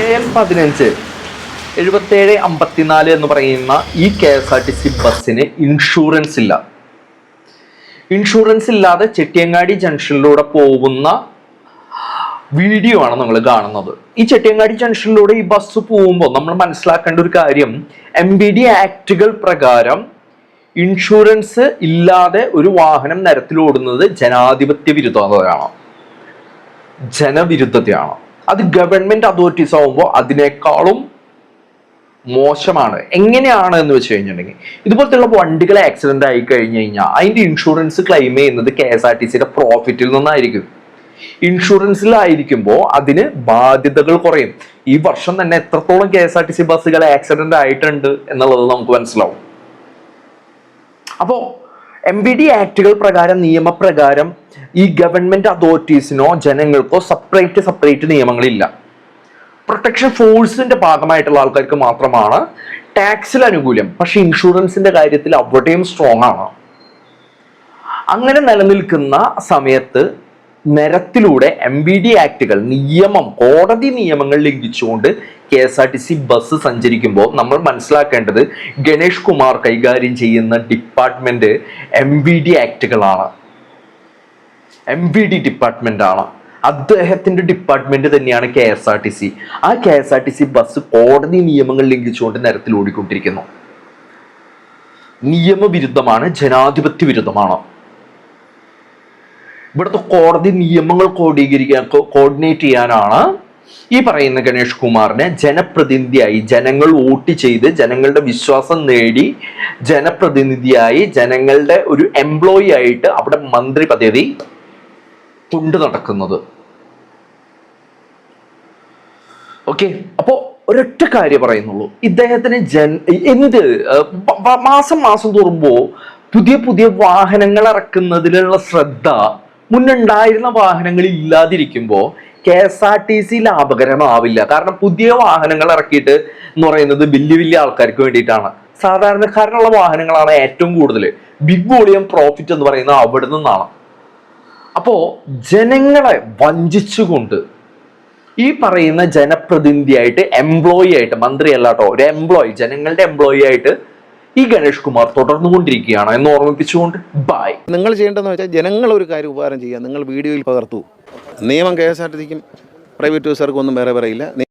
K L പതിനഞ്ച്. എഴുപത്തേഴ് അമ്പത്തിനാല് എന്ന് പറയുന്ന ഈ K S R T C ബസ്സിന് ഇൻഷുറൻസ് ഇല്ല. ഇൻഷുറൻസ് ഇല്ലാതെ ചെട്ടിയങ്ങാടി ജംഗ്ഷനിലൂടെ പോകുന്ന വീഡിയോ ആണ് നമ്മൾ കാണുന്നത്. ഈ ചെട്ടിയങ്ങാടി ജംഗ്ഷനിലൂടെ ഈ ബസ് പോകുമ്പോൾ നമ്മൾ മനസ്സിലാക്കേണ്ട ഒരു കാര്യം എം ബി ഡി ആക്ടുകൾ പ്രകാരം ഇൻഷുറൻസ് ഇല്ലാതെ ഒരു വാഹനം നിരത്തിലോടുന്നത് ജനാധിപത്യ വിരുദ്ധതയാണ്. ജനവിരുദ്ധതയാണ്. അത് ഗവൺമെന്റ് അതോറിറ്റീസ് ആവുമ്പോൾ അതിനേക്കാളും മോശമാണ്. എങ്ങനെയാണ് എന്ന് വെച്ച് കഴിഞ്ഞിട്ടുണ്ടെങ്കിൽ ഇതുപോലത്തെയുള്ള വണ്ടികൾ ആക്സിഡന്റ് ആയി കഴിഞ്ഞു കഴിഞ്ഞാൽ അതിന്റെ ഇൻഷുറൻസ് ക്ലെയിം ചെയ്യുന്നത് കെ എസ് ആർ ടി സിയുടെ പ്രോഫിറ്റിൽ നിന്നായിരിക്കും. ഇൻഷുറൻസിലായിരിക്കുമ്പോൾ അതിന് ബാധ്യതകൾ കുറയും. ഈ വർഷം തന്നെ എത്രത്തോളം K S R T C ബസ്സുകൾ ആക്സിഡന്റ് ആയിട്ടുണ്ട് എന്നുള്ളത് നമുക്ക് മനസ്സിലാവും. അപ്പോ എം ബി ഡി ആക്ടുകൾ പ്രകാരം നിയമപ്രകാരം ഈ ഗവൺമെന്റ് അതോറിറ്റീസിനോ ജനങ്ങൾക്കോ സെപ്പറേറ്റ് സെപ്പറേറ്റ് നിയമങ്ങളില്ല. പ്രൊട്ടക്ഷൻ ഫോഴ്സിന്റെ ഭാഗമായിട്ടുള്ള ആൾക്കാർക്ക് മാത്രമാണ് ടാക്സിൽ അനുകൂല്യം. പക്ഷെ ഇൻഷുറൻസിന്റെ കാര്യത്തിൽ അവിടെയും സ്ട്രോങ് ആണ്. അങ്ങനെ നിലനിൽക്കുന്ന സമയത്ത് നിരത്തിലൂടെ എം ബി ഡി ആക്ടുകൾ നിയമം കോടതി നിയമങ്ങൾ ലംഘിച്ചുകൊണ്ട് K S R T C bus സഞ്ചരിക്കുമ്പോൾ നമ്മൾ മനസ്സിലാക്കേണ്ടത് ഗണേഷ് കുമാർ കൈകാര്യം ചെയ്യുന്ന ഡിപ്പാർട്ട്മെന്റ് എം ബി ഡി ആക്ടുകളാണ് എം ബി ഡി ഡിപ്പാർട്ട്മെന്റ് ആണ് അദ്ദേഹത്തിന്റെ ഡിപ്പാർട്ട്മെന്റ് തന്നെയാണ് K S R T C. ആ K S R T C bus കോടതി നിയമങ്ങൾ ലംഘിച്ചുകൊണ്ട് നിരത്തിൽ ഓടിക്കൊണ്ടിരിക്കുന്നു നിയമവിരുദ്ധമാണ് ജനാധിപത്യ വിരുദ്ധമാണ് ഇവിടുത്തെ കോടതി നിയമങ്ങൾ ക്രോഡീകരിക്കാൻ കോർഡിനേറ്റ് ചെയ്യാനാണ് ഈ പറയുന്ന ഗണേഷ് കുമാറിനെ ജനപ്രതിനിധിയായി ജനങ്ങൾ വോട്ട് ചെയ്ത് ജനങ്ങളുടെ വിശ്വാസം നേടി ജനപ്രതിനിധിയായി ജനങ്ങളുടെ ഒരു എംപ്ലോയി ആയിട്ട് അവിടെ മന്ത്രി പദ്ധതി കൊണ്ടു നടക്കുന്നത്. ഓക്കെ അപ്പോ ഒരൊറ്റ കാര്യം പറയുന്നുള്ളൂ. ഇദ്ദേഹത്തിന് ജൻ എന്ത്? മാസം മാസം തോറുമ്പോ പുതിയ പുതിയ വാഹനങ്ങൾ ഇറക്കുന്നതിലുള്ള ശ്രദ്ധ മുന്നുണ്ടായിരുന്ന വാഹനങ്ങൾ ഇല്ലാതിരിക്കുമ്പോൾ K S R T C ലാഭകരമാവില്ല. കാരണം പുതിയ വാഹനങ്ങൾ ഇറക്കിയിട്ട് എന്ന് പറയുന്നത് വലിയ വലിയ ആൾക്കാർക്ക് വേണ്ടിയിട്ടാണ്. സാധാരണക്കാരനുള്ള വാഹനങ്ങളാണ് ഏറ്റവും കൂടുതൽ ബിഗ് വോളിയം പ്രോഫിറ്റ് എന്ന് പറയുന്നത് അവിടെ നിന്നാണ്. അപ്പോ ജനങ്ങളെ വഞ്ചിച്ചുകൊണ്ട് ഈ പറയുന്ന ജനപ്രതിനിധിയായിട്ട് എംപ്ലോയി ആയിട്ട് മന്ത്രി അല്ലാട്ടോ ഒരു എംപ്ലോയി ജനങ്ങളുടെ എംപ്ലോയി ആയിട്ട് ഈ ഗണേഷ് കുമാർ തുടർന്നു തുടർന്നുകൊണ്ടിരിക്കുകയാണ് എന്ന് ഓർമ്മിപ്പിച്ചുകൊണ്ട് ബൈ നിങ്ങൾ ചെയ്യേണ്ടതെന്ന് വെച്ചാൽ ജനങ്ങൾ ഒരു കാര്യം ഉപകാരം ചെയ്യുക. നിങ്ങൾ വീഡിയോയിൽ പകർത്തു. നിയമം കെ എസ് ആർ ടി സിക്കും പ്രൈവറ്റ് ബസ്സുകാർക്കും ഒന്നും വേറെ പറയില്ല